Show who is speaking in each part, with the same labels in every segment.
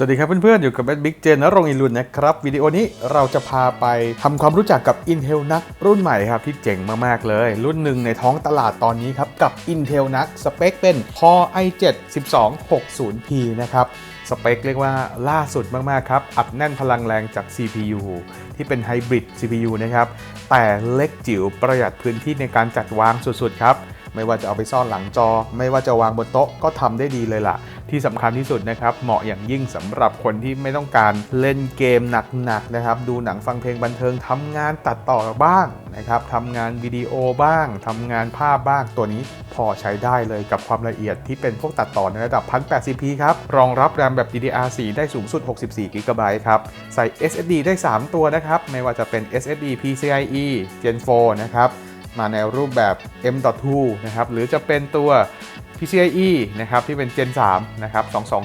Speaker 1: สวัสดีครับเพื่อนๆ อยู่กับแบทบิ๊กเจนนรงอินลุนนะครับ วิดีโอนี้เราจะพาไปทำความรู้จักกับ Intel NUC รุ่นใหม่ครับ ที่เจ๋งมากๆเลย รุ่นหนึ่งในท้องตลาดตอนนี้ครับ กับ Intel NUC สเปคเป็น Core i7 1260p นะครับสเปคเรียกว่าล่าสุดมาก ๆ ครับ อัดแน่นพลังแรงจาก CPU ที่เป็นไฮบริด CPU นะครับ แต่เล็กจิ๋วประหยัดพื้นที่ในการจัดวางสุด ๆ ครับ ไม่ว่าจะเอาไปซ่อนหลังจอ ไม่ว่าจะวางบนโต๊ะก็ทำได้ดีเลยล่ะ ที่สำคัญที่สุดนะครับ เหมาะอย่างยิ่งสำหรับคนที่ไม่ต้องการเล่นเกมหนักๆนะครับ ดูหนังฟังเพลงบันเทิงทำงานตัดต่อบ้างนะครับทำงานวิดีโอบ้างทำงานภาพบ้างตัวนี้พอใช้ได้เลยกับความละเอียดที่เป็นพวกตัดต่อในระดับ 1080p ครับ รองรับแรมแบบ DDR4 ได้สูงสุด 64 GB ครับ ใส่ SSD ได้ 3 ตัวนะครับ ไม่ว่าจะเป็น SSD PCIe Gen 4 นะครับ มาในรูปแบบ M.2 นะครับ หรือจะเป็นตัว PCIe นะครับที่เป็น Gen 3นะครับ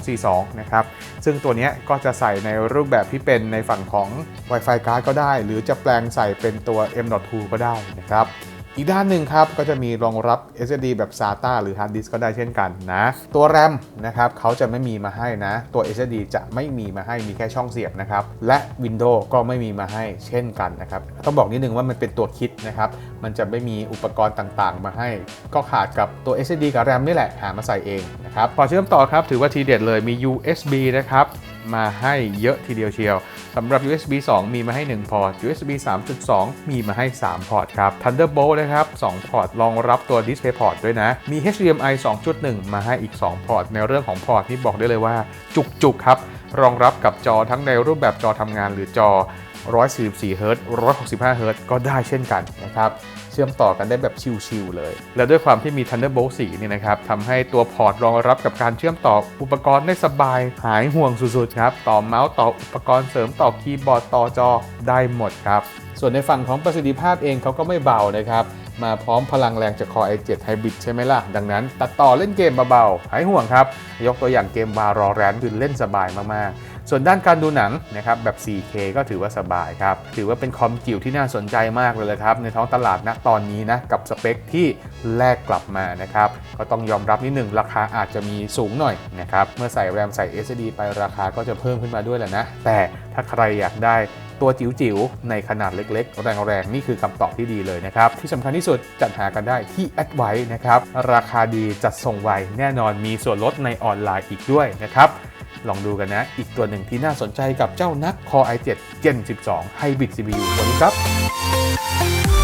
Speaker 1: 2242นะครับซึ่งตัวนี้ก็จะใส่ในรูปแบบที่เป็นในฝั่งของ Wi-Fi card ก็ได้ หรือจะแปลงใส่เป็นตัว M.2 ก็ได้นะครับ อีกด้านหนึ่งครับ ก็จะมีรองรับ SSD แบบ SATA หรือ Hard Disk ก็ได้เช่นกันนะ ตัว RAM นะครับเขาจะไม่มีมาให้นะ ตัว SSD จะไม่มีมาให้มีแค่ช่องเสียบนะครับ และ Windows ก็ไม่มีมาให้เช่นกันนะครับ ต้องบอกนิดนึงว่ามันเป็นตัวคิดนะครับ มันจะไม่มีอุปกรณ์ต่างๆ มาให้ ก็ขาดกับตัว SSD กับ RAM นี่แหละหามาใส่เองนะครับพอเชื่อมต่อครับถือว่าทีเด็ดเลยมี USB นะครับ มาให้เยอะทีเดียวเชียวสำหรับ USB 2 มีมาให้ 1 พอร์ต USB 3.2 มีมาให้ 3 พอร์ตครับ Thunderbolt นะครับ 2 พอร์ตรองรับตัว Display Port ด้วยนะ มี HDMI 2.1 มาให้อีก 2 พอร์ต ในเรื่องของพอร์ตนี่บอกได้เลยว่า จุกๆครับ รองรับกับจอทั้งในรูปแบบจอทำงานหรือจอ 144 Hz 165 Hz ก็ได้เช่นกันนะครับ เชื่อมต่อกันได้แบบชิวๆเลย และด้วยความที่มี Thunderbolt 4เนี่ยนะครับทำให้ตัวพอร์ตรองรับกับการเชื่อมต่ออุปกรณ์ได้สบาย หายห่วงสุดๆครับต่อเมาส์ต่ออุปกรณ์เสริมต่อคีย์บอร์ดต่อจอได้หมดครับส่วนในฝั่งของประสิทธิภาพเองเขาก็ไม่เบานะครับ มาพร้อมพลังแรงจาก Core i7 Hybrid ใช่ไหมล่ะ ดังนั้นตัดต่อเล่นเกมเบาๆ หายห่วงครับ ยกตัวอย่างเกม Valorant คือเล่นสบายมากๆ ส่วนด้านการดูหนังนะครับแบบ 4K ก็ถือว่าสบายครับ ถือว่าเป็นคอมจิ๋วที่น่าสนใจมากเลยละครับ ในท้องตลาดณตอนนี้นะ กับสเปคที่แลกกลับมานะครับ ก็ต้องยอมรับนิดหนึ่งราคาอาจจะมีสูงหน่อยนะครับ เมื่อใส่แรมใส่ SSD ไปราคาก็จะเพิ่มขึ้นมาด้วยแหละนะ แต่ถ้าใครอยากได้ ตัวจิ๋วๆ ในขนาดเล็กๆ แรงๆ นี่คือคำตอบที่ดีเลยนะครับ ที่สำคัญที่สุดจัดหากันได้ที่แอดไว้นะครับ ราคาดีจัดส่งไวแน่นอนมีส่วนลดในออนไลน์อีกด้วยนะครับ ลองดูกันนะ อีกตัวหนึ่งที่น่าสนใจกับเจ้านัก Core i7 Gen 12 Hybrid CPU ตัวนี้ครับ